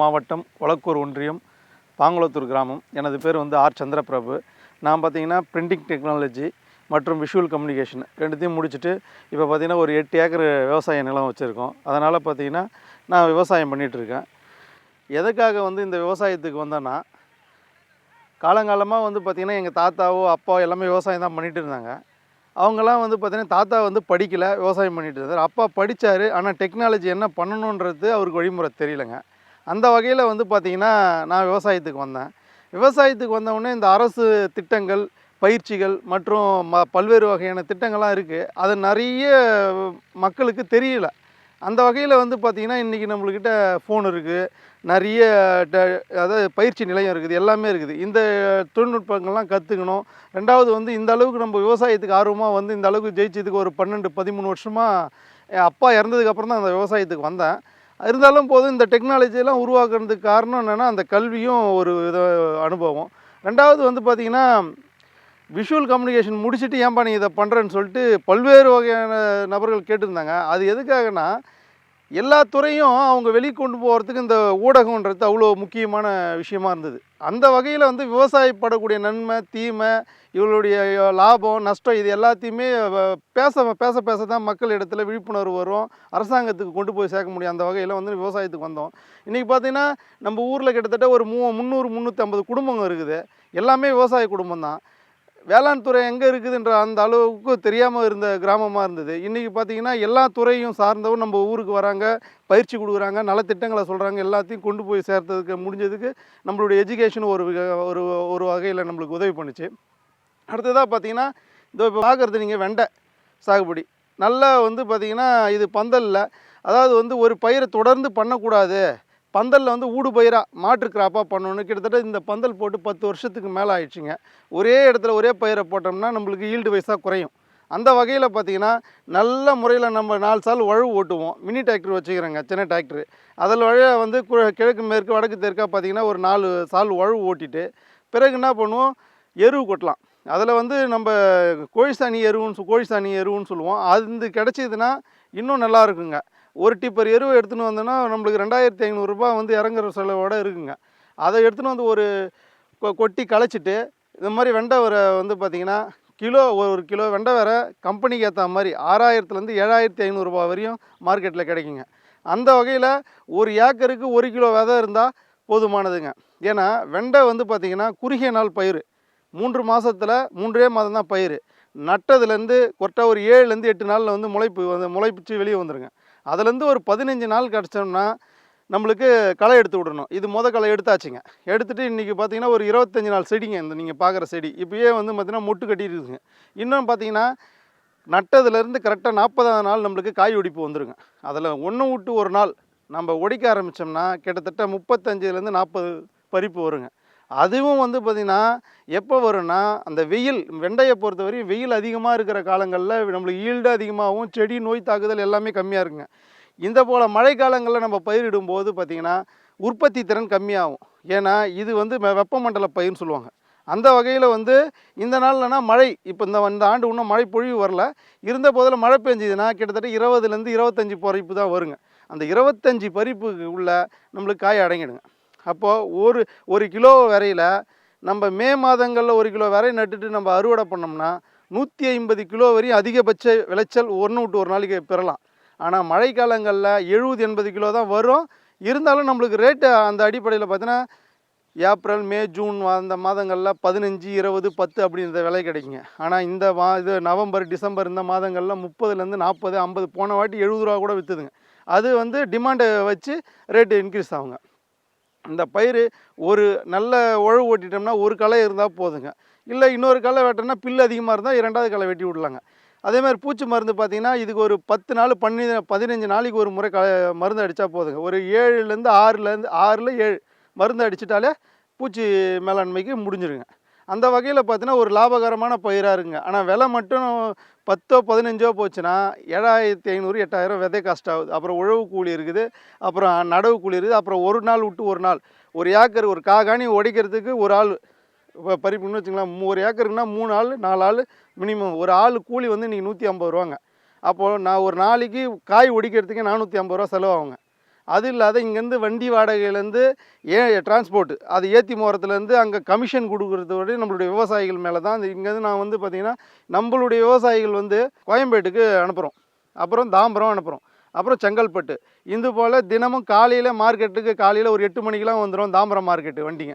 மாவட்டம் ஒலக்கூர் ஒன்றியம் பாங்குளத்தூர் கிராமம். எனது பேர் வந்து ஆர். சந்திரபிரபு. நான் பார்த்தீங்கன்னா பிரிண்டிங் டெக்னாலஜி மற்றும் விஷுவல் கம்யூனிகேஷன் ரெண்டுத்தையும் முடிச்சுட்டு இப்போ பார்த்தீங்கன்னா ஒரு எட்டு ஏக்கர் விவசாய நிலம் வச்சுருக்கோம். அதனால் பார்த்தீங்கன்னா நான் விவசாயம் பண்ணிகிட்டு இருக்கேன் எதுக்காக வந்து இந்த விவசாயத்துக்கு வந்தேன்னா காலங்காலமாக வந்து பார்த்திங்கன்னா எங்கள் தாத்தாவோ அப்பாவோ எல்லாமே விவசாயம் தான் பண்ணிகிட்டு இருந்தாங்க. அவங்கெல்லாம் வந்து பார்த்திங்கன்னா தாத்தா வந்து படிக்கலை விவசாயம் பண்ணிகிட்டு இருந்தார். அப்பா படித்தார் ஆனால் டெக்னாலஜி என்ன பண்ணணுன்றது அவருக்கு வழிமுறை தெரியலங்க. அந்த வகையில் வந்து பார்த்திங்கன்னா நான் விவசாயத்துக்கு வந்தேன். விவசாயத்துக்கு வந்தவுடனே இந்த அரசு திட்டங்கள் பயிற்சிகள் மற்றும் ம பல்வேறு வகையான திட்டங்கள்லாம் இருக்குது அது நிறைய மக்களுக்கு தெரியல. அந்த வகையில் வந்து பார்த்திங்கன்னா இன்றைக்கி நம்மளுக்கிட்ட ஃபோன் இருக்குது நிறைய ட அதாவது பயிற்சி நிலையம் இருக்குது. எல்லாமே இருக்குது. இந்த தொழில்நுட்பங்கள்லாம் கற்றுக்கணும் ரெண்டாவது வந்து இந்த அளவுக்கு நம்ம விவசாயத்துக்கு ஆர்வமாக வந்து இந்த அளவுக்கு ஜெயிச்சதுக்கு ஒரு பன்னெண்டு பதிமூணு வருஷமாக அப்பா இறந்ததுக்கப்புறம் தான் அந்த விவசாயத்துக்கு வந்தேன். இருந்தாலும் போதும் இந்த டெக்னாலஜியெல்லாம் உருவாக்குறதுக்கு காரணம் என்னென்னா அந்த கல்வியும் ஒரு வித அனுபவம். ரெண்டாவது வந்து பார்த்திங்கன்னா விஷுவல் கம்யூனிகேஷன் முடிச்சுட்டு ஏன்பா நீ இதை பண்ணுறேன்னு சொல்லிட்டு பல்வேறு வகையான நபர்கள் கேட்டிருந்தாங்க. அது எதுக்காகனா எல்லா துறையும் அவங்க வெளியே கொண்டு போகிறதுக்கு இந்த ஊடகன்றது அவ்வளோ முக்கியமான விஷயமா இருந்தது. அந்த வகையில் வந்து விவசாயப்படக்கூடிய நன்மை தீமை இவங்களுடைய லாபம் நஷ்டம் இது எல்லாத்தையுமே பேச பேச பேச தான் மக்கள் இடத்துல விழிப்புணர்வு வரும். அரசாங்கத்துக்கு கொண்டு போய் சேர்க்க முடியும். அந்த வகையில் வந்து விவசாயத்துக்கு வந்தோம். இன்றைக்கி பார்த்தீங்கன்னா நம்ம ஊரில் கிட்டத்தட்ட ஒரு மூ முந்நூறு முந்நூற்றி ஐம்பது குடும்பங்கள் இருக்குது. எல்லாமே விவசாய குடும்பம் தான். வேளாண் துறை எங்கே இருக்குதுன்ற அந்த அளவுக்கு தெரியாமல் இருந்த கிராமமாக இருந்தது. இன்றைக்கி பார்த்தீங்கன்னா எல்லா துறையும் சார்ந்தவும் நம்ம ஊருக்கு வராங்க பயிற்சி கொடுக்குறாங்க நலத்திட்டங்களை சொல்கிறாங்க எல்லாத்தையும் கொண்டு போய் சேர்த்ததுக்கு முடிஞ்சதுக்கு நம்மளுடைய எஜுகேஷன் ஒரு ஒரு ஒரு வகையில் நம்மளுக்கு உதவி பண்ணுச்சு. அடுத்ததாக பார்த்தீங்கன்னா இதோ இப்போ பார்க்குறது நீங்கள் வெண்டை சாகுபடி. நல்லா வந்து பார்த்தீங்கன்னா இது பந்தலில். அதாவது வந்து ஒரு பயிரை தொடர்ந்து பண்ணக்கூடாது. பந்தலில் வந்து ஊடு பயிராக மாற்று கிராப்பாக பண்ணணும் கிட்டத்தட்ட இந்த பந்தல் போட்டு பத்து வருஷத்துக்கு மேலே ஆயிடுச்சுங்க. ஒரே இடத்துல ஒரே பயிரை போட்டோம்னா நம்மளுக்கு ஈல்டு வைஸாக குறையும். அந்த வகையில் பார்த்தீங்கன்னா நல்ல முறையில் நம்ம நாலு சால் உழவு ஓட்டுவோம். மினி டிராக்டர் வச்சுக்கிறோங்க சின்ன டிராக்டர் அதில் வழியாக வந்து கிழக்கு மேற்கு வடக்கு தெற்காக பார்த்தீங்கன்னா ஒரு நாலு சால் உழவு ஓட்டிட்டு பிறகு என்ன பண்ணுவோம்? எருவு கொட்டலாம். அதில் வந்து நம்ம கோழி சாணி எருவுன்னு கோழி சாணி எருவுன்னு சொல்லுவோம். அது கிடைச்சதுன்னா இன்னும் நல்லா இருக்குங்க. ஒரு டிப்பர் எருவை எடுத்துன்னு வந்தோன்னா நம்மளுக்கு ரெண்டாயிரத்தி ஐநூறுரூபா வந்து இறங்குற செலவோட இருக்குங்க. அதை எடுத்துன்னு வந்து ஒரு கொ- கொட்டி களைச்சிட்டு இந்த மாதிரி வெண்டை வரை வந்து பார்த்திங்கன்னா கிலோ ஒரு கிலோ வெண்டை வரை கம்பெனிக்கு ஏற்ற மாதிரி ஆறாயிரத்துலேருந்து ஏழாயிரத்தி ஐநூறுரூபா வரையும் மார்க்கெட்டில் கிடைக்குங்க. அந்த வகையில் ஒரு ஏக்கருக்கு ஒரு கிலோ விதை இருந்தால் போதுமானதுங்க. ஏன்னா வெண்டை வந்து பார்த்திங்கன்னா குறுகிய நாள் பயிர் மூன்று மாதத்தில் மூன்றே மாதம் தான் பயிர் நட்டதுலேருந்து கொட்டை ஒரு ஏழுலேருந்து எட்டு நாளில் வந்து முளைப்பு வந்து முளைப்பிச்சு வெளியே வந்துடுங்க அதுலேருந்து ஒரு பதினஞ்சு நாள் கிடச்சோம்னா நம்மளுக்கு களை எடுத்து விடணும். இது மொதல் களை எடுத்தாச்சுங்க. எடுத்துகிட்டு இன்றைக்கி பார்த்தீங்கன்னா ஒரு இருபத்தஞ்சி நாள் செடிங்க இந்த நீங்கள் பார்க்குற செடி. இப்போயே வந்து பார்த்திங்கன்னா மொட்டு கட்டியிருக்குங்க இன்னும் பார்த்தீங்கன்னா நட்டதுலேருந்து கரெக்டாக நாற்பதாவது நாள் நம்மளுக்கு காய் ஒடிப்பு வந்துருங்க. அதில் ஒன்று விட்டு ஒரு நாள் நம்ம ஒடிக்க ஆரம்பித்தோம்னா கிட்டத்தட்ட முப்பத்தஞ்சுலேருந்து நாற்பது பறிப்பு வருங்க. அதுவும் வந்து பார்த்திங்கன்னா எப்போ வரும்னா அந்த வெயில் வெண்டையை பொறுத்த வரையும் வெயில் அதிகமாக இருக்கிற காலங்களில் நம்மளுக்கு ஈல்டு அதிகமாகவும் செடி நோய் தாக்குதல் எல்லாமே கம்மியாக இருக்குங்க. இந்த போல் மழை காலங்களில் நம்ம பயிரிடும் போது பார்த்திங்கன்னா உற்பத்தி திறன் கம்மியாகும். ஏன்னா இது வந்து வெப்பமண்டல பயிர்னு சொல்லுவாங்க. அந்த வகையில் வந்து இந்த நாள்லனா மழை இப்போ இந்த இந்த ஆண்டு இன்னும் மழை பொழிவு வரல. இருந்த போதில் மழை பெஞ்சதுன்னா கிட்டத்தட்ட இருபதுலேருந்து இருபத்தஞ்சி பறிப்பு தான் வருங்க. அந்த இருபத்தஞ்சி பறிப்புக்கு உள்ள நம்மளுக்கு காய் அடங்கிடுங்க. அப்போது ஒரு ஒரு கிலோ வரையில் நம்ம மே மாதங்களில் ஒரு கிலோ வரை நட்டுட்டு நம்ம அறுவடை பண்ணோம்னா நூற்றி ஐம்பது கிலோ வரையும் அதிகபட்ச விளைச்சல் ஒன்று விட்டு ஒரு நாளைக்கு பெறலாம். ஆனால் மழைக்காலங்களில் எழுபது எண்பது கிலோ தான் வரும். இருந்தாலும் நம்மளுக்கு ரேட்டு அந்த அடிப்படையில் பார்த்தீங்கன்னா ஏப்ரல் மே ஜூன் அந்த மாதங்களில் பதினஞ்சு இருபது பத்து அப்படின்ற விலை கிடைக்குங்க. ஆனால் இந்த மா இது நவம்பர் டிசம்பர் இந்த மாதங்களில் முப்பதுலேருந்து நாற்பது ஐம்பது போன வாட்டி எழுபது ரூபா கூட விற்றுதுங்க அது வந்து டிமாண்டை வச்சு ரேட்டு இன்க்ரீஸ் ஆகுங்க. இந்த பயிர் ஒரு நல்ல உழவு ஓட்டிட்டோம்னா ஒரு களை இருந்தால் போதுங்க. இல்லை இன்னொரு களை வெட்டினா பில்லு அதிகமாக இருந்தால் இரண்டாவது களை வெட்டி விடலாங்க. அதே மாதிரி பூச்சி மருந்து பார்த்தீங்கன்னா இதுக்கு ஒரு பத்து நாள் பன்னெண்டு பதினஞ்சு நாளைக்கு ஒரு முறை க மருந்து அடித்தா போதுங்க. ஒரு ஏழுலேருந்து ஆறுலேருந்து ஆறில் ஏழு மருந்து அடிச்சிட்டாலே பூச்சி மேலாண்மைக்கு முடிஞ்சிருங்க. அந்த வகையில் பார்த்தீங்கன்னா ஒரு லாபகரமான பயிராக இருக்குங்க. ஆனால் விலை மட்டும் பத்தோ பதினஞ்சோ போச்சுன்னா ஏழாயிரத்தி ஐநூறு எட்டாயிரம் விதை காஸ்ட் ஆகுது. அப்புறம் உழவு கூலி இருக்குது அப்புறம் நடவு கூலி இருக்குது அப்புறம் ஒரு நாள் விட்டு ஒரு நாள். ஒரு ஏக்கர் ஒரு காகாணி உடைக்கிறதுக்கு ஒரு ஆள் இப்போ பறிப்புன்னு வச்சுங்களேன் மூ- ஒரு ஏக்கருக்குனா மூணு ஆள் நாலு ஆள் மினிமம் ஒரு ஆள் கூலி வந்து இன்றைக்கி நூற்றி ஐம்பது ரூபாங்க. அப்போது நான் ஒரு நாளைக்கு காய் ஒடிக்கிறதுக்கே நானூற்றி ஐம்பது ரூபா செலவாகுங்க. அது இல்லாத இங்கேருந்து வண்டி வாடகையிலேருந்து ஏ டிரான்ஸ்போர்ட் அது ஏற்றி மோரத்துலேருந்து அங்கே கமிஷன் கொடுக்குறதோட நம்மளுடைய விவசாயிகள் மேலே தான் அந்த இங்கேருந்து நான் வந்து பார்த்திங்கன்னா நம்மளுடைய விவசாயிகள் வந்து கோயம்பேட்டுக்கு அனுப்புகிறோம். அப்புறம் தாம்பரம் அனுப்புகிறோம். அப்புறம் செங்கல்பட்டு. இது போல் தினமும் காலையில் மார்க்கெட்டுக்கு காலையில் ஒரு எட்டு மணிக்கெலாம் வந்துடும் தாம்பரம் மார்க்கெட்டு வண்டிங்க.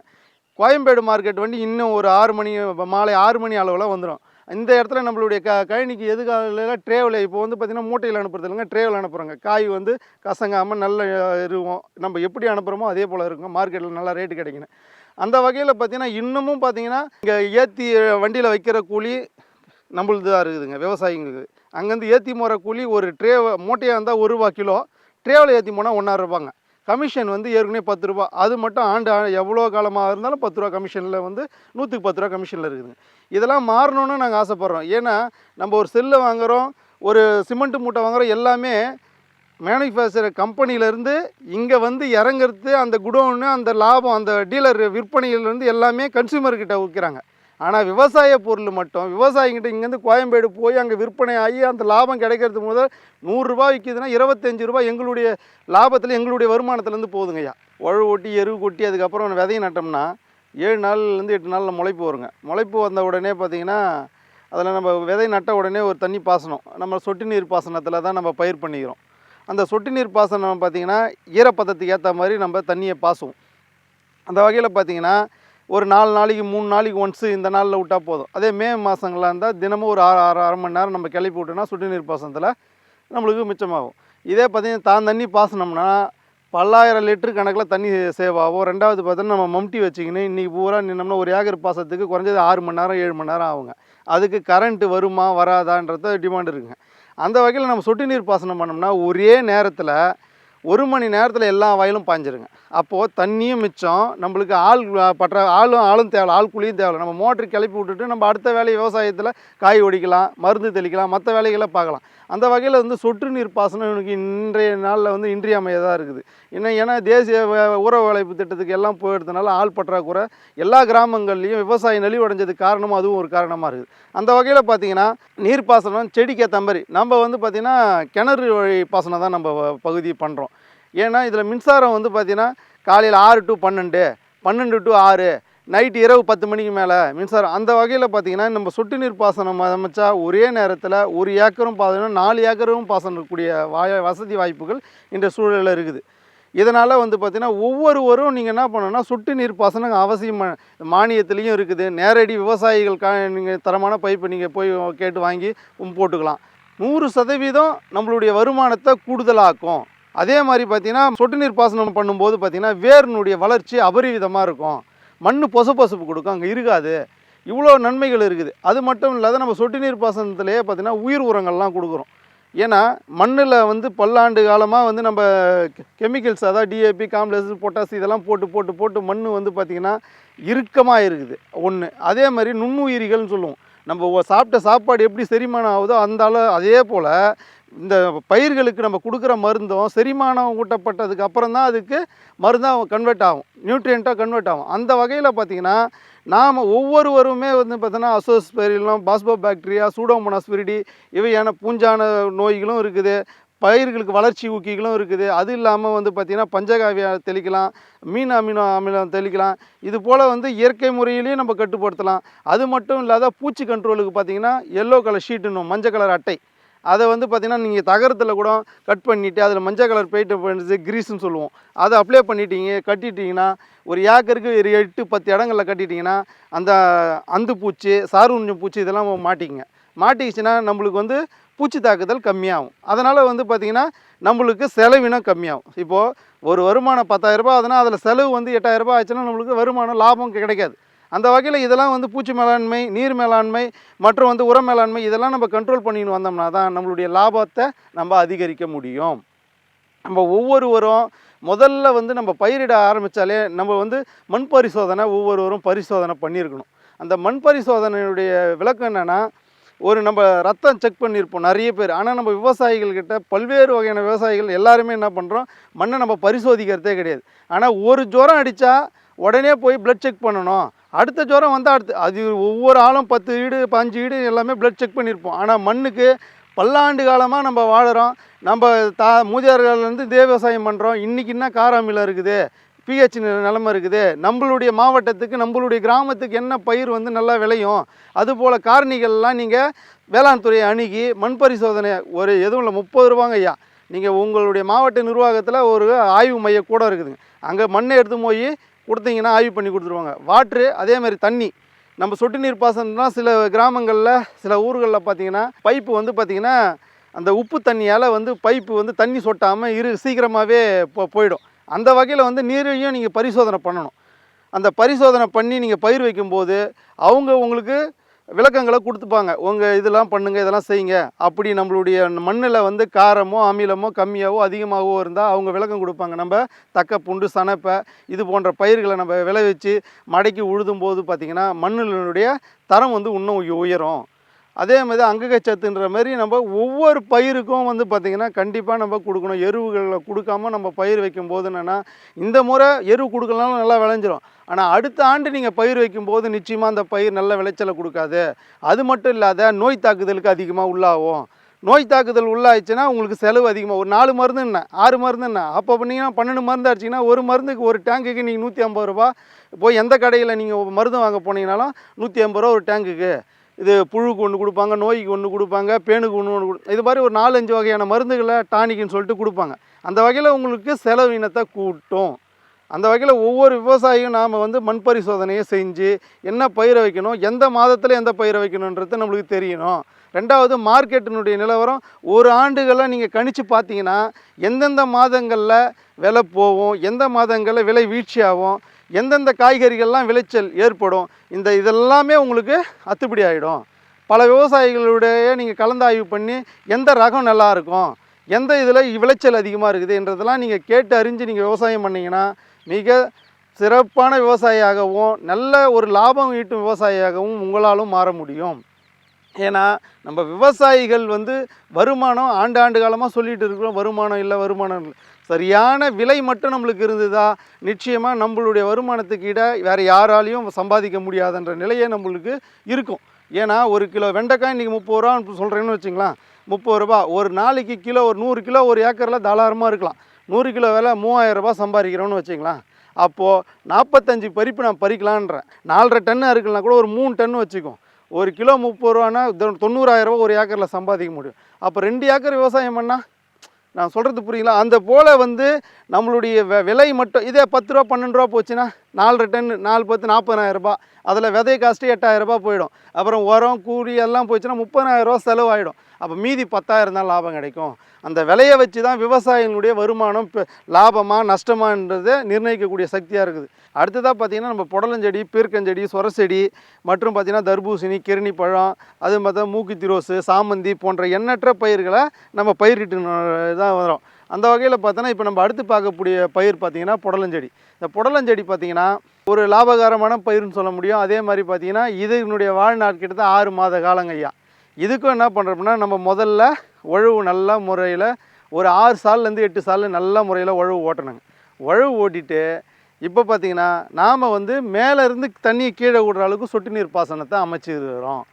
கோயம்பேடு மார்க்கெட் வண்டி இன்னும் ஒரு ஆறு மணி மாலை ஆறு மணி அளவில் வந்துடும் இந்த இடத்துல நம்மளுடைய க கழனிக்கு எதுக்காக ட்ரேவில் இப்போ வந்து பார்த்திங்கன்னா மூட்டையில் அனுப்புறது இல்லைங்க ட்ரேவில் அனுப்புகிறாங்க காய் வந்து கசங்காமல் நல்ல இருக்கும் நம்ம எப்படி அனுப்புகிறோமோ அதே போல் இருக்கும் மார்க்கெட்டில் நல்லா ரேட்டு கிடைக்கணும் அந்த வகையில் பார்த்திங்கன்னா இன்னமும் பார்த்திங்கன்னா இங்கே ஏற்றி வண்டியில் வைக்கிற கூலி நம்மளுது தான் இருக்குதுங்க விவசாயிங்களுக்கு. அங்கேருந்து ஏற்றி போகிற கூலி ஒரு ட்ரே மூட்டையாக இருந்தால் ஒரு ரூபா கிலோ ட்ரேவில் ஏற்றி போனால் ஒன்றா ரூபாங்க. கமிஷன் வந்து ஏற்கனவே பத்து ரூபா அது மட்டும் ஆண்டு எவ்வளோ காலமாக இருந்தாலும் பத்து ரூபா கமிஷனில் வந்து நூற்றுக்கு பத்து ரூபா கமிஷனில் இருக்குதுங்க இதெல்லாம் மாறணும்னு நாங்கள் ஆசைப்பட்றோம். ஏன்னா நம்ம ஒரு செல்லு வாங்குகிறோம் ஒரு சிமெண்ட் மூட்டை வாங்குகிறோம் எல்லாமே மேனுஃபேக்சர் கம்பெனிலேருந்து இங்கே வந்து இறங்குறது அந்த குடோன்னு அந்த லாபம் அந்த டீலர் விற்பனையிலேருந்து எல்லாமே கன்சியூமர்கிட்ட விற்கிறாங்க. ஆனால் விவசாய பொருள் மட்டும் விவசாயிங்கிட்ட இங்கேருந்து கோயம்பேடு போய் அங்கே விற்பனை ஆகி அந்த லாபம் கிடைக்கிறது முதல் நூறுரூபா விற்கிதுன்னா இருபத்தஞ்சி ரூபாய் எங்களுடைய லாபத்தில் எங்களுடைய வருமானத்துலேருந்து போகுதுங்கய்யா உழவு கொட்டி எருவு கொட்டி அதுக்கப்புறம் விதையை நட்டோம்னா ஏழு நாள்லேருந்து எட்டு நாளில் முளைப்பு வருங்க. முளைப்பு வந்த உடனே பார்த்தீங்கன்னா அதில் நம்ம விதை நட்ட உடனே ஒரு தண்ணி பாசனம் நம்ம சொட்டு நீர் பாசனத்தில் தான் நம்ம பயிர் பண்ணிக்கிறோம். அந்த சொட்டு நீர் பாசனம் பார்த்திங்கன்னா ஈரப்பதத்துக்கு ஏற்ற மாதிரி நம்ம தண்ணியை பாசுவோம். அந்த வகையில் பார்த்தீங்கன்னா ஒரு நாலு நாளைக்கு மூணு நாளைக்கு ஒன்ஸு இந்த நாளில் விட்டால் போதும். அதே மே மாதங்களாக இருந்தால் தினமும் ஒரு ஆறு ஆறு அரை மணி நேரம் நம்ம கிளப்பி விட்டோம்னா சொட்டு நீர் பாசனத்தில் நம்மளுக்கு மிச்சமாகும். இதே பார்த்தீங்கன்னா தான் தண்ணி பாசனம்னா பல்லாயிரம் லிட்டரு கணக்கில் தண்ணி சேவ் ஆகும் ரெண்டாவது பார்த்தீங்கன்னா நம்ம மம்டி வச்சுக்கின்னு இன்றைக்கி பூரா நின்னோம்னா ஒரு ஏக்கர் பாசத்துக்கு குறைஞ்சது ஆறு மணி நேரம் ஏழு மணி நேரம் ஆகுங்க. அதுக்கு கரண்ட்டு வருமா வராதான்றது டிமாண்ட் இருக்குங்க. அந்த வகையில் நம்ம சொட்டு நீர் பாசனம் பண்ணோம்னா ஒரே நேரத்தில் ஒரு மணி நேரத்தில் எல்லா வயலும் பாஞ்சிருங்க. அப்போது தண்ணியும் மிச்சம் நம்மளுக்கு ஆள் பற்ற ஆளும் ஆளும் தேவை ஆள் குழியும் தேவை நம்ம மோட்டர் கிளப்பி விட்டுட்டு நம்ம அடுத்த வேலையை விவசாயத்தில் காய் ஒடிக்கலாம் மருந்து தெளிக்கலாம் மற்ற வேலைகளை பார்க்கலாம். அந்த வகையில் வந்து சொட்டு நீர் பாசனம் எனக்கு இன்றைய நாளில் வந்து இன்றியமையதாக இருக்குது. இன்னும் ஏன்னா தேசிய வ- வளைப்பு திட்டத்துக்கு எல்லாம் போயிடுறதுனால ஆள் பற்றாக்குறை எல்லா கிராமங்கள்லேயும் விவசாயம் நலிவடைஞ்சதுக்கு காரணமும் அதுவும் ஒரு காரணமாக இருக்குது. அந்த வகையில் பார்த்தீங்கன்னா நீர்ப்பாசனம் செடிக்கு ஏற்ற மாதிரி நம்ம வந்து பார்த்திங்கன்னா கிணறு வழி பாசனம் தான் நம்ம பகுதி பண்ணுறோம் ஏன்னா இதில் மின்சாரம் வந்து பார்த்திங்கன்னா காலையில் ஆறு டு பன்னெண்டு பன்னெண்டு டு ஆறு நைட்டு இரவு பத்து மணிக்கு மேலே மின்சாரம். அந்த வகையில் பார்த்தீங்கன்னா நம்ம சொட்டு நீர் பாசனம் அமைச்சா ஒரே நேரத்தில் ஒரு ஏக்கரும் பாசனம் நாலு ஏக்கரும் பாசனம் இருக்கக்கூடிய வாய வசதி வாய்ப்புகள் இந்த சூழலில் இருக்குது. இதனால் வந்து பார்த்திங்கன்னா ஒவ்வொருவரும் நீங்கள் என்ன பண்ணணும்னா சொட்டு நீர் பாசனம் அவசியம் மானியத்துலேயும் இருக்குது. நேரடி விவசாயிகள் கா நீங்கள் தரமான பைப்பை நீங்கள் போய் கேட்டு வாங்கி போட்டுக்கலாம். நூறு சதவீதம் நம்மளுடைய வருமானத்தை கூடுதலாக்கும். அதே மாதிரி பார்த்திங்கன்னா சொட்டு நீர் பாசனம் பண்ணும்போது பார்த்திங்கன்னா வேரினுடைய வளர்ச்சி அபரிவிதமாக இருக்கும். மண் பொசப்பொசப்பு கொடுக்கும். அங்கே இருக்காது. இவ்வளோ நன்மைகள் இருக்குது. அது மட்டும் இல்லாத நம்ம சொட்டு நீர் பாசனத்திலேயே பார்த்தீங்கன்னா உயிர் உரங்கள்லாம் கொடுக்குறோம். ஏன்னா மண்ணில் வந்து பல்லாண்டு காலமாக வந்து நம்ம கெமிக்கல்ஸ் அதாவது டிஏபி காம்ப்ளெக்ஸ் பொட்டாஸ் இதெல்லாம் போட்டு போட்டு போட்டு மண் வந்து பார்த்திங்கன்னா இறுக்கமாக இருக்குது ஒன்று அதே மாதிரி நுண்ணுயிரிகள்னு சொல்லுவோம். நம்ம சாப்பிட்ட சாப்பாடு எப்படி செரிமானம் ஆகுதோ அந்த அதே போல் இந்த பயிர்களுக்கு நம்ம கொடுக்குற மருந்தும் செரிமானம் ஊட்டப்பட்டதுக்கு அப்புறம் தான் அதுக்கு மருந்தாக கன்வெர்ட் ஆகும். நியூட்ரியண்ட்டாக கன்வெர்ட் ஆகும். அந்த வகையில் பார்த்திங்கன்னா நாம் ஒவ்வொருவருமே வந்து பார்த்தோன்னா அசோஸ்பெரிலாம் பாஸ்போ பாக்டீரியா சூடோமோனாஸ் விரிடி இவையான பூஞ்சான நோய்களும் இருக்குது. பயிர்களுக்கு வளர்ச்சி ஊக்கிகளும் இருக்குது. அது இல்லாமல் வந்து பார்த்திங்கன்னா பஞ்சகாவியா தெளிக்கலாம் மீன் அமினோ அமிலம் தெளிக்கலாம். இது போல் வந்து இயற்கை முறையிலையும் நம்ம கட்டுப்படுத்தலாம். அது மட்டும் இல்லாத பூச்சி கண்ட்ரோலுக்கு பார்த்திங்கன்னா எல்லோ கலர் ஷீட்டுன்னு மஞ்சள் கலர் அட்டை. அதை வந்து பார்த்திங்கன்னா நீங்கள் தகரத்தில் கூட கட் பண்ணிவிட்டு அதில் மஞ்சள் கலர் பெயிண்ட் பண்ணுறது கிரீஸ்னு சொல்லுவோம். அதை அப்ளை பண்ணிட்டீங்க கட்டிட்டீங்கன்னா ஒரு ஏக்கருக்கு ஒரு எட்டு பத்து இடங்களில் கட்டிட்டிங்கன்னா அந்த அந்து பூச்சி சாருண்ய பூச்சி இதெல்லாம் மாட்டிக்குங்க. மாட்டிக்கிச்சுன்னா நம்மளுக்கு வந்து பூச்சி தாக்குதல் கம்மியாகும். அதனால் வந்து பார்த்திங்கன்னா நம்மளுக்கு செலவினம் கம்மியாகும். இப்போது ஒரு வருமானம் பத்தாயிரரூபா ஆகுதுன்னா அதில் செலவு வந்து எட்டாயிரரூபா ஆச்சுன்னா நம்மளுக்கு வருமானம் லாபம் கிடைக்காது. அந்த வகையில் இதெல்லாம் வந்து பூச்சி மேலாண்மை நீர் மேலாண்மை மற்றும் வந்து உர மேலாண்மை இதெல்லாம் நம்ம கண்ட்ரோல் பண்ணின்னு வந்தோம்னா தான் நம்மளுடைய லாபத்தை நம்ம அதிகரிக்க முடியும். நம்ம ஒவ்வொருவரும் முதல்ல வந்து நம்ம பயிரிட ஆரம்பித்தாலே நம்ம வந்து மண் பரிசோதனை ஒவ்வொருவரும் பரிசோதனை பண்ணியிருக்கணும். அந்த மண் பரிசோதனையுடைய விளக்கம் என்னென்னா ஒரு நம்ம ரத்தம் செக் பண்ணியிருப்போம் நிறைய பேர். ஆனால் நம்ம விவசாயிகள்கிட்ட பல்வேறு வகையான விவசாயிகள் எல்லாருமே என்ன பண்ணுறோம் மண்ணை நம்ம பரிசோதிக்கிறதே கிடையாது. ஆனால் ஒரு ஜுரம் அடித்தா உடனே போய் பிளட் செக் பண்ணணும். அடுத்த ஜுரம் வந்தால் அடுத்து அது ஒவ்வொரு ஆளும் பத்து வீடு பாஞ்சு வீடு எல்லாமே பிளட் செக் பண்ணியிருப்போம். ஆனால் மண்ணுக்கு பல்லாண்டு காலமாக நம்ம வாழுறோம். நம்ம தா மூதியார்கள்லேருந்து இதே விவசாயம் பண்ணுறோம் இன்றைக்கி என்ன காராமில் இருக்குது? பிஹெச் நிலமை இருக்குது. நம்மளுடைய மாவட்டத்துக்கு நம்மளுடைய கிராமத்துக்கு என்ன பயிர் வந்து நல்லா விளையும்? அதுபோல் காரணிகள்லாம் நீங்கள் வேளாண் துறையை அணுகி மண் பரிசோதனை ஒரு எதுவும் இல்லை முப்பது ரூபாங்க ஐயா. நீங்கள் உங்களுடைய மாவட்ட நிர்வாகத்தில் ஒரு ஆய்வு மைய கூட இருக்குதுங்க அங்கே மண்ணை எடுத்து போய் கொடுத்தீங்கன்னா ஆய்வு பண்ணி கொடுத்துருவாங்க. வாட்ரு அதே மாதிரி தண்ணி. நம்ம சொட்டு நீர் பாசனம்னா சில கிராமங்களில் சில ஊர்களில் பார்த்தீங்கன்னா பைப்பு வந்து பார்த்திங்கன்னா அந்த உப்பு தண்ணியால் வந்து பைப்பு வந்து தண்ணி சொட்டாமல் இரு சீக்கிரமாகவே போ போயிடும். அந்த வகையில் வந்து நீரையும் நீங்கள் பரிசோதனை பண்ணணும். அந்த பரிசோதனை பண்ணி நீங்கள் பயிர் வைக்கும்போது அவங்க உங்களுக்கு விளக்கங்களை கொடுத்துப்பாங்க. உங்கள் இதெல்லாம் பண்ணுங்கள் இதெல்லாம் செய்யுங்க. அப்படி நம்மளுடைய மண்ணில் வந்து காரமோ அமிலமோ கம்மியாகவோ அதிகமாகவோ இருந்தால் அவங்க விளக்கம் கொடுப்பாங்க. நம்ம தக்க புண்டு சனப்பை இது போன்ற பயிர்களை நம்ம விளைவிச்சு மடக்கி உழுதும் போது பார்த்திங்கன்னா மண்ணினுடைய தரம் வந்து இன்னும் உயரும். அதே மாதிரி அங்ககச்சத்துன்ற மாதிரி நம்ம ஒவ்வொரு பயிருக்கும் வந்து பார்த்திங்கன்னா கண்டிப்பாக நம்ம கொடுக்கணும். எருவுகளை கொடுக்காம நம்ம பயிர் வைக்கும் போது என்னென்னா இந்த முறை எரு கொடுக்கலனாலும் நல்லா விளைஞ்சிரும். ஆனால் அடுத்த ஆண்டு நீங்கள் பயிர் வைக்கும்போது நிச்சயமாக அந்த பயிர் நல்ல விளைச்சலை கொடுக்காது. அது மட்டும் இல்லாத நோய் தாக்குதலுக்கு அதிகமாக உள்ளாகும். நோய் தாக்குதல் உள்ளாயிடுச்சுன்னா உங்களுக்கு செலவு அதிகமாக ஒரு நாலு மருந்து என்ன ஆறு மருந்து என்ன? அப்போ பண்ணிங்கன்னா பன்னெண்டு மருந்து அடிச்சிங்கன்னா ஒரு மருந்துக்கு ஒரு டேங்குக்கு நீங்கள் நூற்றி ஐம்பது ரூபா போய் எந்த கடையில் நீங்கள் மருந்து வாங்க போனீங்கனாலும் நூற்றி ஐம்பது ரூபா ஒரு டேங்குக்கு. இது புழுக்கு ஒன்று கொடுப்பாங்க நோய்க்கு ஒன்று கொடுப்பாங்க பேனுக்கு ஒன்று ஒன்று கொடு இது மாதிரி ஒரு நாலஞ்சு வகையான மருந்துகளை டானிக்குன்னு சொல்லிட்டு கொடுப்பாங்க. அந்த வகையில் உங்களுக்கு செலவினத்தை கூட்டும். அந்த வகையில் ஒவ்வொரு விவசாயியும் நாம் வந்து மண் பரிசோதனையை செஞ்சு என்ன பயிரை வைக்கணும் எந்த மாதத்தில் எந்த பயிரை வைக்கணுன்றது நம்மளுக்கு தெரியணும். ரெண்டாவது மார்க்கெட்டினுடைய நிலவரம் ஒரு ஆண்டுகளை நீங்கள் கணித்து பார்த்தீங்கன்னா எந்தெந்த மாதங்களில் விலை போகும் எந்த மாதங்களில் விலை வீழ்ச்சியாகும் எந்தெந்த காய்கறிகள்லாம் விளைச்சல் ஏற்படும் இந்த இதெல்லாமே உங்களுக்கு அத்துப்படி ஆகிடும் பல விவசாயிகளுடைய நீங்கள் கலந்தாய்வு பண்ணி எந்த ரகம் நல்லா இருக்கும் எந்த இதில் விளைச்சல் அதிகமாக இருக்குதுன்றதெல்லாம் நீங்கள் கேட்டு அறிஞ்சு நீங்கள் விவசாயம் பண்ணிங்கன்னா மிக சிறப்பான விவசாயியாகவும் நல்ல ஒரு லாபம் ஈட்டும் விவசாயியாகவும் உங்களாலும் மாற முடியும். ஏன்னா நம்ம விவசாயிகள் வந்து வருமானம் ஆண்டு ஆண்டு காலமாக சொல்லிட்டு இருக்கிறோம். வருமானம் இல்லை வருமானம் இல்லை. சரியான விலை மட்டும் நம்மளுக்கு இருந்ததா நிச்சயமாக நம்மளுடைய வருமானத்துக்கு இட வேறு யாராலையும் சம்பாதிக்க முடியாதுன்ற நிலையே நம்மளுக்கு இருக்கும். ஏன்னா ஒரு கிலோ வெண்டைக்காய் இன்றைக்கி முப்பது ரூபான்னு சொல்கிறேன்னு வச்சுங்களேன். முப்பது ரூபா. ஒரு நாளைக்கு கிலோ ஒரு நூறு கிலோ ஒரு ஏக்கரில் தாராளமாக இருக்கலாம். நூறு கிலோ விலை மூவாயிரம் ரூபாய் சம்பாதிக்கிறோன்னு வச்சுங்களேன். அப்போது நாற்பத்தஞ்சு பறிப்பு நான் பறிக்கலான்றேன். நாலரை டன்னு அறுக்கலாம் கூட ஒரு மூணு டன்னு வச்சுக்கோம் ஒரு கிலோ முப்பது ரூபானா தொண்ணூறாயிரம் ரூபா ஒரு ஏக்கரில் சம்பாதிக்க முடியும். அப்போ ரெண்டு ஏக்கர் விவசாயம் பண்ணால் நான் சொல்கிறது புரியுங்களா அந்த போல் வந்து நம்மளுடைய வெ- விலை மட்டும் இதே பத்து ரூபா பன்னெண்டு ரூபா போச்சுன்னா நாலு டன் நாலு பத்து நாற்பதாயிரம் அதில் விதை காஸ்ட்டு எட்டாயிரம் ரூபாய் போயிடும். அப்புறம் உரம் கூலி எல்லாம் போச்சுன்னா முப்பதாயிரம் ரூபா செலவாயிடும். அப்போ மீதி பத்தாயிரம் தான் லாபம் கிடைக்கும். அந்த விலையை வச்சு தான் விவசாயிகளுடைய வருமானம் இப்போ லாபமாக நஷ்டமான்றதை நிர்ணயிக்கக்கூடிய சக்தியாக இருக்குது. அடுத்ததாக பார்த்தீங்கன்னா நம்ம புடலஞ்செடி பீர்க்கஞ்செடி சொரசெடி மற்றும் பார்த்திங்கன்னா தர்பூசணி கிருணி பழம் அது பார்த்தா மூக்குத்தி ரோஸு சாமந்தி போன்ற எண்ணற்ற பயிர்களை நம்ம பயிரிட்டு தான் வரோம் அந்த வகையில் பார்த்தோன்னா இப்போ நம்ம அடுத்து பார்க்கக்கூடிய பயிர் பார்த்திங்கன்னா புடலஞ்செடி. இந்த புடலஞ்செடி பார்த்திங்கன்னா ஒரு லாபகரமான பயிர்னு சொல்ல முடியும். அதே மாதிரி பார்த்தீங்கன்னா இதனுடைய வாழ்நாள் கிட்டத்தட்ட ஆறு மாத காலங்க ஐயா இதுக்கும் என்ன பண்ணுறோம்னா நம்ம முதல்ல உழவு நல்ல முறையில் ஒரு ஆறு சால்லேருந்து எட்டு சால் நல்ல முறையில் உழவு ஓட்டணுங்க. உழவு ஓட்டிட்டு இப்போ பார்த்தீங்கன்னா நாம் வந்து மேலேருந்து தண்ணியை கீழே விடுற அளவுக்கு சொட்டு நீர் பாசனத்தை அமைச்சிருக்கிறோம்.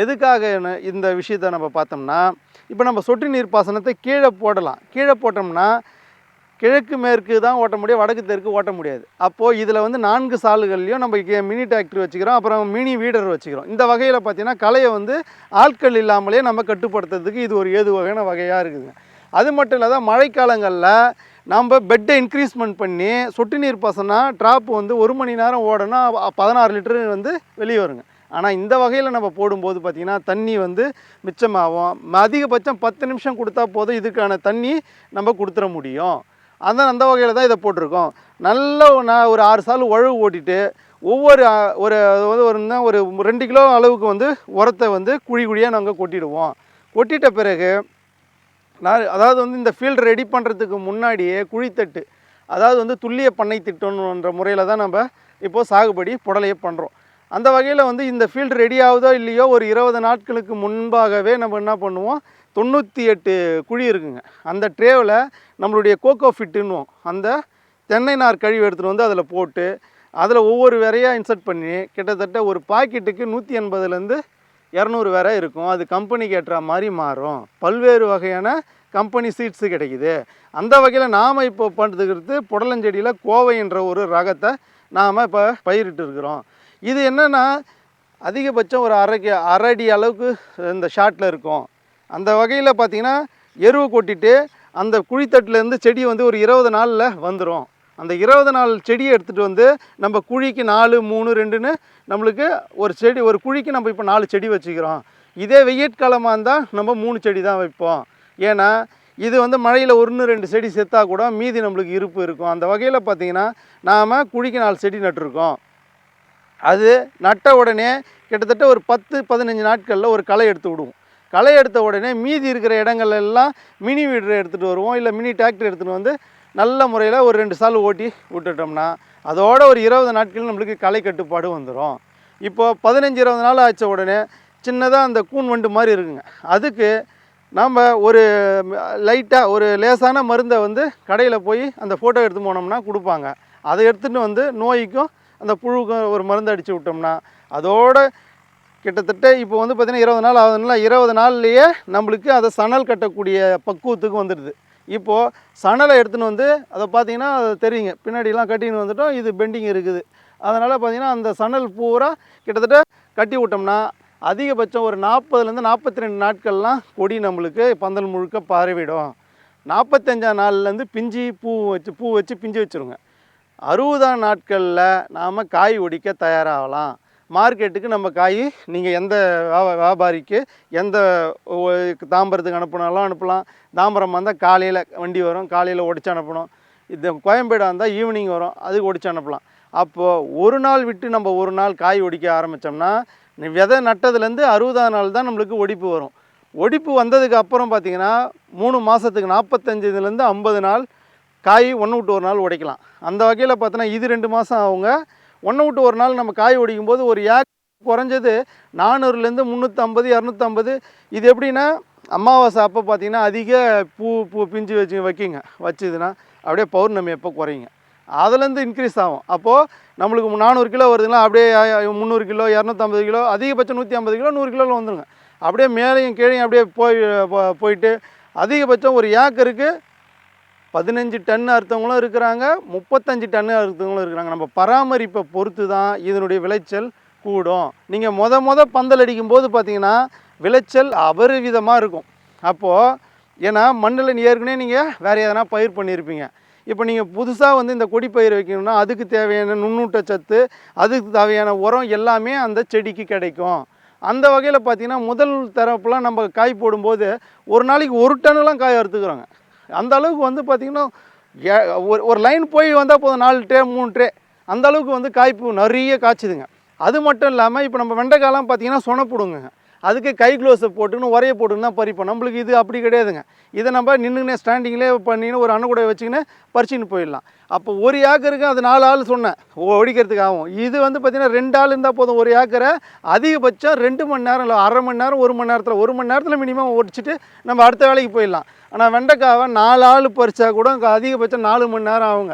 எதுக்காக இந்த விஷயத்தை நம்ம பார்த்தோம்னா இப்போ நம்ம சொட்டு நீர் பாசனத்தை கீழே போடலாம். கீழே போட்டோம்னா கிழக்கு மேற்கு தான் ஓட்ட முடியும் வடக்கு தெற்கு ஓட்ட முடியாது. அப்போது இதில் வந்து நான்கு சாலுகள்லையும் நம்ம மினி டிராக்டர் வச்சுக்கிறோம் அப்புறம் மினி வீடர் வச்சுக்கிறோம். இந்த வகையில் பார்த்தீங்கன்னா கலையை வந்து ஆட்கள் இல்லாமலே நம்ம கட்டுப்படுத்துறதுக்கு இது ஒரு ஏது வகையான வகையாக இருக்குதுங்க அது மட்டும் இல்லாத மழைக்காலங்களில் நம்ம பெட்டை இன்க்ரீஸ்மெண்ட் பண்ணி சொட்டு நீர் பசனா ட்ராப் வந்து ஒரு மணி நேரம் ஓடனா பதினாறு லிட்டரு வந்து வெளியே வருங்க. ஆனால் இந்த வகையில் நம்ம போடும்போது பார்த்திங்கன்னா தண்ணி வந்து மிச்சமாகும். அதிகபட்சம் பத்து நிமிஷம் கொடுத்தா போதும் இதுக்கான தண்ணி நம்ம கொடுத்துட முடியும். அந்த அந்த வகையில் தான் இதை போட்டிருக்கோம். நல்ல ஒரு நான் ஒரு ஆறு சால் உழவு ஓட்டிட்டு ஒவ்வொரு ஒரு வந்து ஒரு ஒரு ரெண்டு கிலோ அளவுக்கு வந்து உரத்தை வந்து குழி குழியாக நாங்கள் கொட்டிடுவோம். கொட்டிட்ட பிறகு நான் அதாவது வந்து இந்த ஃபீல்டு ரெடி பண்ணுறதுக்கு முன்னாடியே குழித்தட்டு அதாவது வந்து துல்லிய பண்ணை திட்டம்ன்ற முறையில் தான் நம்ம இப்போது சாகுபடி புடலையை பண்ணுறோம் அந்த வகையில் வந்து இந்த ஃபீல்டு ரெடி ஆகுதோ இல்லையோ ஒரு இருபது நாட்களுக்கு முன்பாகவே நம்ம என்ன பண்ணுவோம் தொண்ணூற்றி எட்டு குழி இருக்குங்க. அந்த ட்ரேவில் நம்மளுடைய கோகோ ஃபிட்டுன்னுவோம். அந்த தென்னை நார் கழிவு எடுத்துகிட்டு வந்து அதில் போட்டு அதில் ஒவ்வொரு விரையாக இன்சர்ட் பண்ணி கிட்டத்தட்ட ஒரு பாக்கெட்டுக்கு நூற்றி எண்பதுலேருந்து இரநூறு வரை இருக்கும். அது கம்பெனிக்கு ஏற்ற மாதிரி மாறும். பல்வேறு வகையான கம்பெனி சீட்ஸு கிடைக்குது. அந்த வகையில் நாம் இப்போ பண்ணுறது புடலஞ்செடியில் கோவைன்ற ஒரு ரகத்தை நாம் இப்போ பயிரிட்டு இருக்கிறோம். இது என்னென்னா அதிகபட்சம் ஒரு அரை அரை அடி அளவுக்கு இந்த ஷார்ட்டில் இருக்கும். அந்த வகையில் பார்த்தீங்கன்னா எருவு கொட்டிட்டு அந்த குழித்தட்டுலேருந்து செடி வந்து ஒரு இருபது நாளில் வந்துடும் அந்த இருபது நாள் செடியை எடுத்துகிட்டு வந்து நம்ம குழிக்கு நாலு மூணு ரெண்டுன்னு நம்மளுக்கு ஒரு செடி ஒரு குழிக்கு நம்ம இப்போ நாலு செடி வச்சுக்கிறோம். இதே வெயிற்காலமாக இருந்தால் நம்ம மூணு செடி தான் வைப்போம். ஏன்னா இது வந்து மழையில் ஒன்று ரெண்டு செடி செத்தா கூட மீதி நம்மளுக்கு இருப்பு இருக்கும். அந்த வகையில் பார்த்தீங்கன்னா நாம் குழிக்கு நாலு செடி நட்டிருக்கோம். அது நட்ட உடனே கிட்டத்தட்ட ஒரு பத்து பதினஞ்சு நாட்களில் ஒரு களை எடுத்து விடுவோம். களை எடுத்த உடனே மீதி இருக்கிற இடங்கள் எல்லாம் மினி வீடர் எடுத்துகிட்டு வருவோம். இல்லை மினி டிராக்டர் எடுத்துகிட்டு வந்து நல்ல முறையில் ஒரு ரெண்டு சால் ஓட்டி விட்டுட்டோம்னா அதோட ஒரு இருபது நாட்கள் நம்மளுக்கு களை கட்டுப்பாடு வந்துடும் இப்போது பதினஞ்சு இருபது நாள் ஆச்ச உடனே சின்னதாக அந்த கூன் வண்டு மாதிரி இருக்குங்க. அதுக்கு நாம் ஒரு லைட்டாக ஒரு லேசான மருந்தை வந்து கடையில் போய் அந்த ஃபோட்டோ எடுத்து போனோம்னா கொடுப்பாங்க. அதை எடுத்துகிட்டு வந்து நோய்க்கும் அந்த புழுக்கும் ஒரு மருந்து அடித்து விட்டோம்னா அதோட கிட்டத்தட்ட இப்போ வந்து பார்த்திங்கன்னா இருபது நாள் ஆகுதுன்னா இருபது நாள்லேயே நம்மளுக்கு அதை சணல் கட்டக்கூடிய பக்குவத்துக்கு வந்துடுது. இப்போது சணலை எடுத்துன்னு வந்து அதை பார்த்தீங்கன்னா அது தெரியுங்க. பின்னாடிலாம் கட்டின்னு வந்துட்டோம் இது பெண்டிங் இருக்குது. அதனால் பார்த்தீங்கன்னா அந்த சணல் பூரா கிட்டத்தட்ட கட்டி விட்டோம்னா அதிகபட்சம் ஒரு நாற்பதுலேருந்து நாற்பத்தி ரெண்டு நாட்கள்லாம் கொடி நம்மளுக்கு பந்தல் முழுக்க பரவிடும் நாற்பத்தஞ்சாம் நாள்லேருந்து பிஞ்சு பூ வச்சு பூ வச்சு பிஞ்சு வச்சுருங்க. அறுபதாம் நாட்களில் நாம் காய் ஒடிக்க தயாராகலாம். மார்க்கெட்டுக்கு நம்ம காய் நீங்கள் எந்த வியா- வியாபாரிக்கு எந்த தாம்பரத்துக்கு அனுப்பினாலும் அனுப்பலாம். தாம்பரம் வந்தால் காலையில் வண்டி வரும். காலையில் ஒடிச்சு அனுப்பணும். இது கோயம்பேடாக இருந்தால் ஈவினிங் வரும். அதுக்கு ஒடிச்சு அனுப்பலாம். அப்போது ஒரு நாள் விட்டு நம்ம ஒரு நாள் காய் ஒடிக்க ஆரம்பித்தோம்னா விதை நட்டதுலேருந்து அறுபதாம் நாள் தான் நம்மளுக்கு ஒடிப்பு வரும். ஒடிப்பு வந்ததுக்கு அப்புறம் பார்த்தீங்கன்னா மூணு மாதத்துக்கு நாற்பத்தஞ்சுலேருந்து ஐம்பது நாள் காய் ஒன்று விட்டு ஒரு நாள் உடைக்கலாம். அந்த வகையில் பார்த்தோன்னா இது ரெண்டு மாதம் அவங்க ஒன்று விட்டு ஒரு நாள் நம்ம காய் ஒடிக்கும் போது ஒரு ஏக் குறைஞ்சது நானூறுலேருந்து முந்நூற்றம்பது இரநூத்தம்பது. இது எப்படின்னா அமாவாசை அப்போ பார்த்தீங்கன்னா அதிக பூ பூ பிஞ்சு வச்சு வைக்கிங்க. வச்சுதுன்னா அப்படியே பௌர்ணமி எப்போ குறையுங்க. அதுலேருந்து இன்க்ரீஸ் ஆகும். அப்போது நம்மளுக்கு நானூறு கிலோ வருதுங்களா அப்படியே முந்நூறு கிலோ இரநூத்தம்பது கிலோ அதிகபட்சம் நூற்றி ஐம்பது கிலோ நூறு கிலோவில் வந்துடுங்க அப்படியே மேலேயும் கீழேயும் அப்படியே போய் போயிட்டு அதிகபட்சம் ஒரு ஏக்கருக்கு பதினஞ்சு டன் அறுத்தவங்களும் இருக்கிறாங்க முப்பத்தஞ்சு டன் அறுத்தவங்களும் இருக்கிறாங்க. நம்ம பராமரிப்பை பொறுத்து தான் இதனுடைய விளைச்சல் கூடும். நீங்கள் மொத மொத பந்தல் அடிக்கும்போது பார்த்தீங்கன்னா விளைச்சல் அபரிவிதமாக இருக்கும். அப்போது ஏன்னா மண்ணில் ஏற்கனவே நீங்கள் வேறு எதனா பயிர் பண்ணியிருப்பீங்க. இப்போ நீங்கள் புதுசாக வந்து இந்த கொடி பயிர் வைக்கணும்னா அதுக்கு தேவையான நுண்ணூட்டச்சத்து அதுக்கு தேவையான உரம் எல்லாமே அந்த செடிக்கு கிடைக்கும். அந்த வகையில் பார்த்தீங்கன்னா முதல் தரப்புலாம் நம்ம காய் போடும்போது ஒரு நாளைக்கு ஒரு டன்னுலாம் காய் அறுத்துக்கிறோங்க. அந்த அளவுக்கு வந்து பார்த்திங்கன்னா ஏ- ஒரு ஒரு லைன் போய் வந்தால் போதும் நாலு ட்ரே மூணு ட்ரே அந்த அளவுக்கு வந்து காய்ப்பு நிறைய காய்ச்சிதுங்க. அது மட்டும் இல்லாமல் இப்போ நம்ம வெண்டைக்காலாம் பார்த்தீங்கன்னா சொனப்பிடுங்க அதுக்கு கை க்ளோஸை போட்டுன்னு உரையை போட்டுன்னு தான் பறிப்போம். நம்மளுக்கு இது அப்படி கிடையாதுங்க. இதை நம்ம நின்றுனே ஸ்டாண்டிங்லேயே பண்ணின்னு ஒரு அன்னக்கூடைய வச்சுக்கின்னு பறிச்சுன்னு போயிடலாம். அப்போ ஒரு ஏக்கருக்கு அது நாலு ஆள் சொன்னேன். ஒ- ஒடிக்கிறதுக்கு ஆகும். இது வந்து பார்த்திங்கன்னா ரெண்டு ஆள் இருந்தால் போதும் ஒரு ஏக்கரை. அதிகபட்சம் ரெண்டு மணி நேரம் இல்லை அரை மணி நேரம் ஒரு மணி நேரத்தில் ஒரு மணி நேரத்தில் மினிமம் ஒடிச்சிட்டு நம்ம அடுத்த வேலைக்கு போயிடலாம். ஆனால் வெண்டைக்காவை நாலு ஆள் பறித்தா கூட அதிகபட்சம் நாலு மணி நேரம் ஆகுங்க.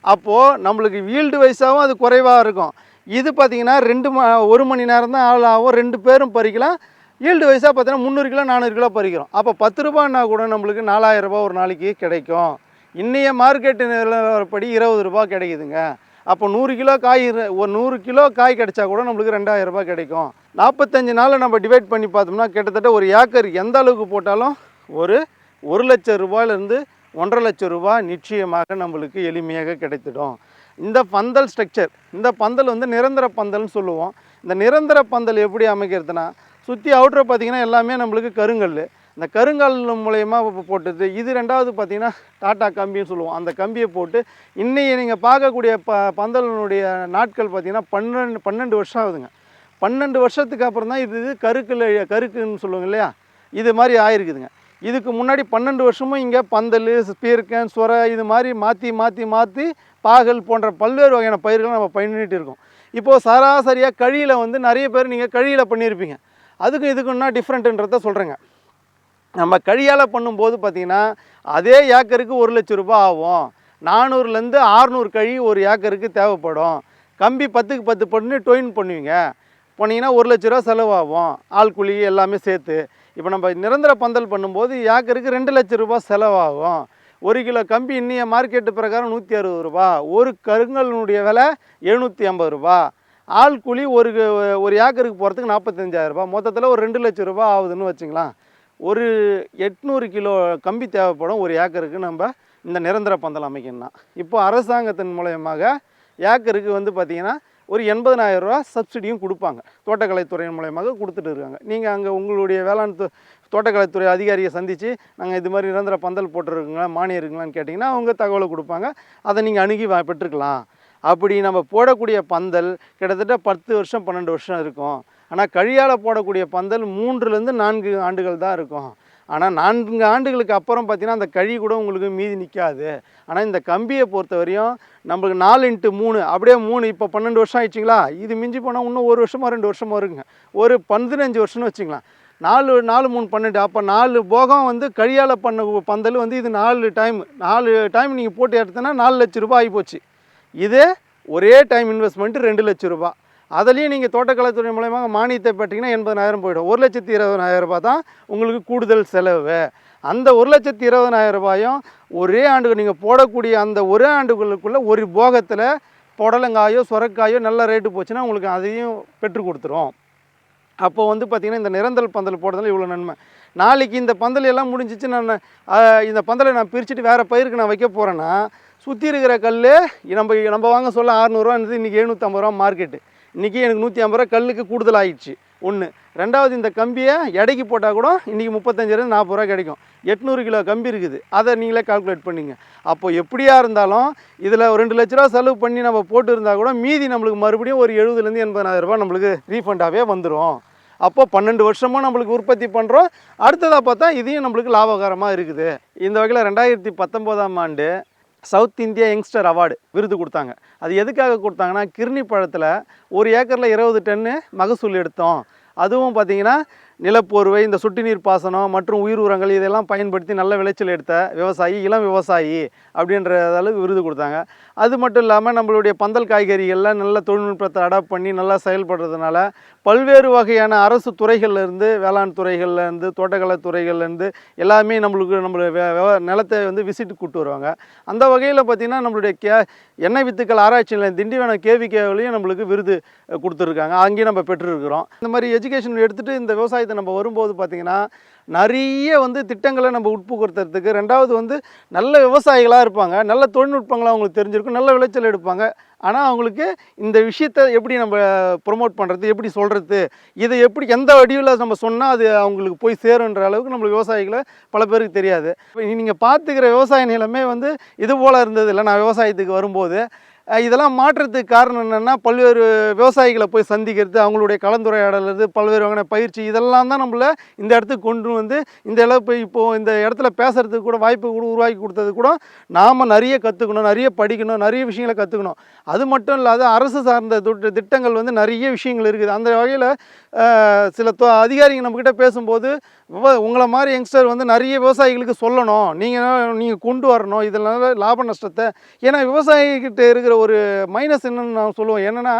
அப்போது நம்மளுக்கு வீல்டு வைஸாகவும் அது குறைவாக இருக்கும். இது பார்த்தீங்கன்னா ரெண்டு ம ஒரு மணி நேரம் தான் ஆள் ஆகும். ரெண்டு பேரும் பறிக்கலாம். ஈல்டு வயசாக பார்த்தீங்கன்னா முந்நூறு கிலோ நானூறு கிலோ பறிக்கிறோம். அப்போ பத்து ரூபான்னா கூட நம்மளுக்கு நாலாயிரம் ஒரு நாளைக்கு கிடைக்கும். இன்றைய மார்க்கெட்டு நிலவரப்படி இருபது ரூபா கிடைக்குதுங்க. அப்போ நூறு கிலோ காய் இரு- ஒரு நூறு கிலோ காய் கிடைச்சா கூட நம்மளுக்கு ரெண்டாயிரம் ரூபாய் கிடைக்கும். நாற்பத்தஞ்சு நாளில் நம்ம டிவைட் பண்ணி பார்த்தோம்னா கிட்டத்தட்ட ஒரு ஏக்கர் எந்த அளவுக்கு போட்டாலும் ஒரு ஒரு லட்சம் ரூபாயிலேருந்து ஒன்றரை லட்சம் ரூபாய் நிச்சயமாக நம்மளுக்கு எளிமையாக கிடைத்திடும். இந்த பந்தல் ஸ்ட்ரக்சர் இந்த பந்தல் வந்து நிரந்தர பந்தல்னு சொல்லுவோம். இந்த நிரந்தர பந்தல் எப்படி அமைக்கிறதுனா சுற்றி அவுட்ரு பார்த்தீங்கன்னா எல்லாமே நம்மளுக்கு கருங்கல். இந்த கருங்கல் மூலயமா போட்டது. இது ரெண்டாவது பார்த்தீங்கன்னா டாட்டா கம்பின்னு சொல்லுவோம். அந்த கம்பியை போட்டு இன்றைக்கி நீங்கள் பார்க்கக்கூடிய ப பந்தலினுடைய நாட்கள் பார்த்தீங்கன்னா பன்னெண்டு பன்னெண்டு வருஷம் ஆகுதுங்க. பன்னெண்டு வருஷத்துக்கு அப்புறம் தான் இது இது கருக்குன்னு சொல்லுவாங்க இல்லையா? இது மாதிரி ஆயிருக்குதுங்க. இதுக்கு முன்னாடி பன்னெண்டு வருஷமும் இங்கே பந்தல் ஸ்பீர்கன் சுர இது மாதிரி மாற்றி மாற்றி மாற்றி பாகல் போன்ற பல்வேறு வகையான பயிர்களை நம்ம பண்ணிட்டு இருக்கோம். இப்போது சராசரியாக கழியில் வந்து நிறைய பேர் நீங்கள் கழியில் பண்ணியிருப்பீங்க அதுக்கும் இதுக்குன்னா டிஃப்ரெண்ட்டுன்றத சொல்கிறேங்க நம்ம கழியால் பண்ணும்போது பார்த்திங்கன்னா அதே ஏக்கருக்கு ஒரு லட்சம் ரூபா ஆகும். நானூறுலேருந்து ஆறுநூறு கழி ஒரு ஏக்கருக்கு தேவைப்படும். கம்பி பத்துக்கு பத்து பண்ணி டொயின் பண்ணுவீங்க. போனீங்கன்னா ஒரு லட்ச ரூபா செலவாகும். ஆள் கூலி எல்லாமே சேர்த்து. இப்போ நம்ம நிரந்தர பந்தல் பண்ணும்போது ஏக்கருக்கு ரெண்டு லட்சம் ரூபாய் செலவாகும். ஒரு கிலோ கம்பி இன்னைய மார்க்கெட்டு பிரகாரம் நூற்றி அறுபது ரூபா. ஒரு கருங்கலினுடைய விலை எழுநூற்றி ஐம்பது ரூபா. ஆள் கூலி ஒரு ஒரு ஏக்கருக்கு போகிறதுக்கு நாற்பத்தஞ்சாயிரரூபா ரூபாய் மொத்தத்தில் ஒரு ரெண்டு லட்சம் ரூபா ஆகுதுன்னு வச்சுங்களேன். ஒரு எட்நூறு கிலோ கம்பி தேவைப்படும் ஒரு ஏக்கருக்கு நம்ம இந்த நிரந்தர பந்தல் அமைக்கணும்னா. இப்போ அரசாங்கத்தின் மூலயமாக ஏக்கருக்கு வந்து பார்த்திங்கன்னா ஒரு எண்பதனாயிரம் ரூபா சப்சிடியும் கொடுப்பாங்க. தோட்டக்கலைத்துறையின் மூலயமாக கொடுத்துட்டு இருக்காங்க. நீங்கள் அங்கே உங்களுடைய வேளாண் தோட்டக்கலைத்துறை அதிகாரியை சந்தித்து நாங்கள் இது மாதிரி நிரந்தர பந்தல் போட்டுருக்குங்களா மானியம் இருக்குங்களான்னு கேட்டிங்கன்னா அவங்க தகவலை கொடுப்பாங்க. அதை நீங்கள் அணுகி வா- பெற்றுக்கலாம். அப்படி நம்ம போடக்கூடிய பந்தல் கிட்டத்தட்ட பத்து வருஷம் பன்னெண்டு வருஷம் இருக்கும். ஆனால் கழியால் போடக்கூடிய பந்தல் மூன்றுலேருந்து நான்கு ஆண்டுகள் தான் இருக்கும். ஆனால் நான்கு ஆண்டுகளுக்கு அப்புறம் பார்த்தீங்கன்னா அந்த கழி கூட உங்களுக்கு மீதி நிற்காது ஆனால் இந்த கம்பியை பொறுத்த வரையும் நம்மளுக்கு நாலு இன்ட்டு மூணு அப்படியே மூணு இப்போ பன்னெண்டு வருஷம் ஆயிடுச்சிங்களா? இது மிஞ்சி போனால் இன்னும் ஒரு வருஷமாக ரெண்டு வருஷமா வருங்க. ஒரு பதினஞ்சு வருஷம்னு வச்சுக்கலாம். நாலு நாலு மூணு பன்னெண்டு அப்போ நாலு போகம் வந்து கழியால் பண்ண பந்தல் வந்து இது நாலு டைம் நாலு டைம் நீங்கள் போட்டு எடுத்தோன்னா நாலு லட்ச ரூபாய் ஆகிப்போச்சு இதே ஒரே டைம் இன்வெஸ்ட்மெண்ட்டு ரெண்டு லட்ச ரூபா அதுலேயும் நீங்கள் தோட்டக்கலைத்துறை மூலயமா மானியத்தை பெற்றீங்கன்னா எண்பதனாயிரம் போயிடும். ஒரு லட்சத்தி இருபதனாயிரம் ரூபாய் தான் உங்களுக்கு கூடுதல் செலவு. அந்த ஒரு லட்சத்தி இருபதனாயிரம் ரூபாயும் ஒரே ஆண்டுக்கு நீங்கள் போடக்கூடிய அந்த ஒரே ஆண்டுகளுக்குள்ளே ஒரு போகத்தில் புடலங்காயோ சுரக்காயோ நல்ல ரேட்டு போச்சுன்னா உங்களுக்கு அதையும் பெற்று கொடுத்துரும். அப்போ வந்து பார்த்திங்கன்னா இந்த நிரந்தர பந்தல் போடுறதுல இவ்வளோ நன்மை. நாளைக்கு இந்த பந்தல் எல்லாம் முடிஞ்சிச்சு நான் இந்த பந்தலை நான் பிரிச்சுட்டு வேறு பயிருக்கு நான் வைக்க போகிறேன்னா சுற்றி இருக்கிற கல் நம்ம நம்ம வாங்க சொல்ல அறநூறுவா இருந்தது இன்றைக்கி எழுநூற்றம்பது ரூபா மார்க்கெட்டு இன்றைக்கி எனக்கு நூற்றி ஐம்பது ரூபா கல்லுக்கு கூடுதல் ஆயிடுச்சு ஒன்று ரெண்டாவது இந்த கம்பியை எடைக்கு போட்டால் கூட இன்றைக்கி முப்பத்தஞ்சிலேருந்து நாற்பது ரூபா கிடைக்கும். எட்நூறு கிலோ கம்பி இருக்குது. அதை நீங்களே கால்குலேட் பண்ணிங்க. அப்போ எப்படியா இருந்தாலும் இதில் ஒரு ரெண்டு லட்ச ரூபா செலவு பண்ணி நம்ம போட்டு இருந்தால் கூட மீதி நம்மளுக்கு மறுபடியும் ஒரு எழுபதுலேருந்து எண்பதாயிரம் ரூபா நம்மளுக்கு ரீஃபண்டாகவே வந்துடும் அப்போ பன்னெண்டு வருஷமாக நம்மளுக்கு உற்பத்தி பண்ணுறோம் அடுத்ததாக பார்த்தா இதையும் நம்மளுக்கு லாபகரமாக இருக்குது. இந்த வகையில் ரெண்டாயிரத்தி பத்தொம்போதாம் ஆண்டு சவுத் இந்தியா யங்ஸ்டர் அவார்டு விருது கொடுத்தாங்க. அது எதுக்காக கொடுத்தாங்கன்னா கிர்னி பழத்தில் ஒரு ஏக்கரில் இருபது டன்னு மகசூல் எடுத்தோம். அதுவும் பார்த்தீங்கன்னா நிலப்போர்வை இந்த சொட்டு நீர் பாசனம் மற்றும் உயிர் உரங்கள் இதெல்லாம் பயன்படுத்தி நல்ல விளைச்சல் எடுத்த விவசாயி இளம் விவசாயி அப்படின்றதால விருது கொடுத்தாங்க. அது மட்டும் இல்லாமல் நம்மளுடைய பந்தல் காய்கறிகளில் நல்ல தொழில்நுட்பத்தை அடாப்ட் பண்ணி நல்லா செயல்படுறதுனால பல்வேறு வகையான அரசு துறைகள்லேருந்து வேளாண் துறைகள்லேருந்து தோட்டக்கலை துறைகள்லேருந்து எல்லாமே நம்மளுக்கு நம்மள வே- நிலத்தை வந்து விசிட் கூட்டு வருவாங்க. அந்த வகையில் பார்த்திங்கன்னா நம்மளுடைய கே எண்ணெய் வித்துக்கள் ஆராய்ச்சி நிலையம் திண்டிவனம் கேவிகேவிலையும் நம்மளுக்கு விருது கொடுத்துருக்காங்க. அங்கேயும் நம்ம பெற்றிருக்கிறோம். இந்த மாதிரி எஜுகேஷன் எடுத்துகிட்டு இந்த விவசாயத்தை நம்ம வரும்போது பார்த்திங்கன்னா நிறைய வந்து திட்டங்களை நம்ம உட்புகுத்துறதுக்கு ரெண்டாவது வந்து நல்ல விவசாயிகளாக இருப்பாங்க. நல்ல தொழில்நுட்பங்களை அவங்களுக்கு தெரிஞ்சிருக்கும். நல்ல விளைச்சல் எடுப்பாங்க. ஆனால் அவங்களுக்கு இந்த விஷயத்தை எப்படி நம்ம ப்ரொமோட் பண்ணுறது எப்படி சொல்கிறது இதை எப்படி எந்த வடிவில் நம்ம சொன்னால் அது அவங்களுக்கு போய் சேருன்ற அளவுக்கு நம்மளுக்கு விவசாயிகளை பல பேருக்கு தெரியாது. இப்போ நீங்கள் பார்த்துக்கிற விவசாய நிலமே வந்து இது போல் இருந்தது இல்லை. நான் விவசாயத்துக்கு வரும்போது இதெல்லாம் மாற்றத்துக்கு காரணம் என்னென்னா பல்வேறு விவசாயிகளை போய் சந்திக்கிறது அவங்களுடைய கலந்துரையாடல் பல்வேறு வகையான பயிற்சி இதெல்லாம் தான் நம்மளை இந்த இடத்துக்கு கொண்டு வந்து இந்த அளவு இப்போது இந்த இடத்துல பேசுகிறதுக்கு கூட வாய்ப்பு கூட உருவாக்கி கொடுத்தது கூட நாம் நிறைய கற்றுக்கணும் நிறைய படிக்கணும் நிறைய விஷயங்களை கற்றுக்கணும் அது மட்டும் இல்லாத அரசு சார்ந்த திட்டங்கள் வந்து நிறைய விஷயங்கள் இருக்குது. அந்த வகையில் சில தொ- அதிகாரிங்க நம்மக்கிட்ட பேசும்போது உங்களை மாதிரி யங்ஸ்டர் வந்து நிறைய விவசாயிகளுக்கு சொல்லணும். நீங்கள் நீங்கள் கொண்டு வரணும். இதனால லாப நஷ்டத்தை ஏன்னா விவசாயிகிட்ட இருக்கிற ஒரு மைனஸ் என்னன்னு நான் சொல்லுவோம் என்னென்னா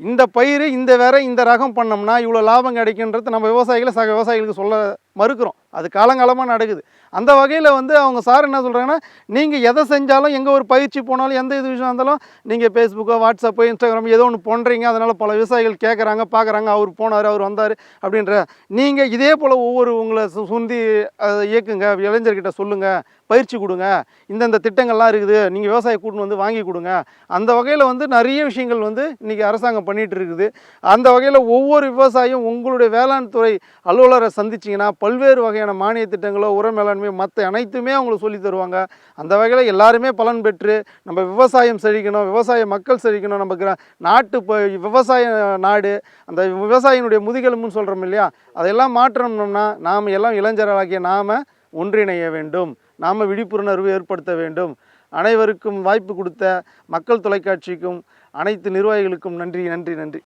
இந்த பயிர் இந்த வேற இந்த ரகம் பண்ணோம்னா இவ்வளோ லாபம் கிடைக்குன்றது நம்ம விவசாயிகளை சக விவசாயிகளுக்கு சொல்ல மறுக்கிறோம். அது காலங்காலமாக நடக்குது. அந்த வகையில் வந்து அவங்க சார் என்ன சொல்கிறாங்கன்னா நீங்கள் எதை செஞ்சாலும் எங்கே ஒரு பயிற்சி போனாலும் எந்த இது விஷயம் இருந்தாலும் நீங்கள் ஃபேஸ்புக்கோ வாட்ஸ்அப்போ இன்ஸ்டாகிராம் ஏதோ ஒன்று பண்ணுறீங்க அதனால் பல விவசாயிகள் கேட்குறாங்க பார்க்குறாங்க அவர் போனார் அவர் வந்தார் அப்படின்ற. நீங்கள் இதே போல் ஒவ்வொரு உங்களை சு- சுந்தி அதை இயக்குங்க இளைஞர்கிட்ட சொல்லுங்கள் பயிற்சி கொடுங்க இந்தந்த திட்டங்கள்லாம் இருக்குது நீங்கள் விவசாய கூட்டின்னு வந்து வாங்கி கொடுங்க. அந்த வகையில் வந்து நிறைய விஷயங்கள் வந்து இன்றைக்கி அரசாங்கம் பண்ணிகிட்டு இருக்குது. அந்த வகையில் ஒவ்வொரு விவசாயியும் உங்களுடைய வேளாண் துறை அலுவலரை சந்திச்சிங்கன்னா பல்வேறு வகையான மானிய திட்டங்களோ உர மேலாண்மை மற்ற அனைத்துமே அவங்களுக்கு சொல்லி தருவாங்க. அந்த வகையில் எல்லாருமே பலன் பெற்று நம்ம விவசாயம் செழிக்கணும் விவசாய மக்கள் செழிக்கணும் நம்ம கிர நாட்டு இப்போ விவசாய நாடு அந்த விவசாயினுடைய முதுகெலும்புன்னு சொல்கிறோம் இல்லையா? அதெல்லாம் மாற்றணும்னா நாம் எல்லாம் இளைஞர்களாகிய நாம் ஒன்றிணைய வேண்டும். நாம் விழிப்புணர்வு ஏற்படுத்த வேண்டும். அனைவருக்கும் வாய்ப்பு கொடுத்த மக்கள் தொலைக்காட்சிக்கும் அனைத்து நிர்வாகிகளுக்கும் நன்றி நன்றி நன்றி.